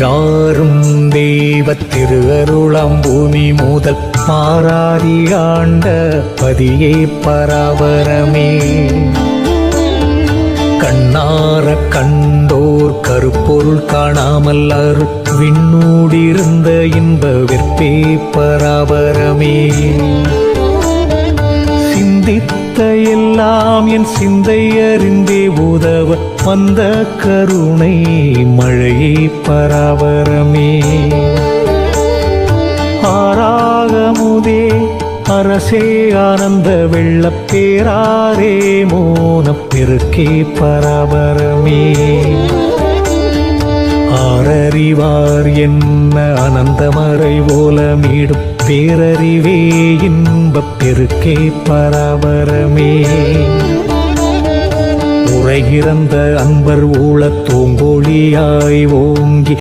யாரும் தெய்வ திருவருளம் பூமி முதல் மாறாதி ஆண்ட பதியே பராபரமே. கண்ணார கண்டோர் கருப்பொருள் காணாமல் அரு விண்ணூடிருந்த இன்ப வெற்பே பராபரமே. நினைத்த எல்லாம் என் சிந்தை அறிந்தே உதவ வந்த கருணை மழையே பராபரமே. ஆறாகமுதே அரசே ஆனந்த வெள்ளப் பேராரே மோனப் பெருக்கே பராபரமே. ஆரறிவார் என்ன அனந்தமறை ஓலமீடும் பேரறிவே இன்பப் பெருக்கே பரபரமே. உரைகிறந்த அன்பர் ஊழத் தூங்கோழியாய் ஓங்கி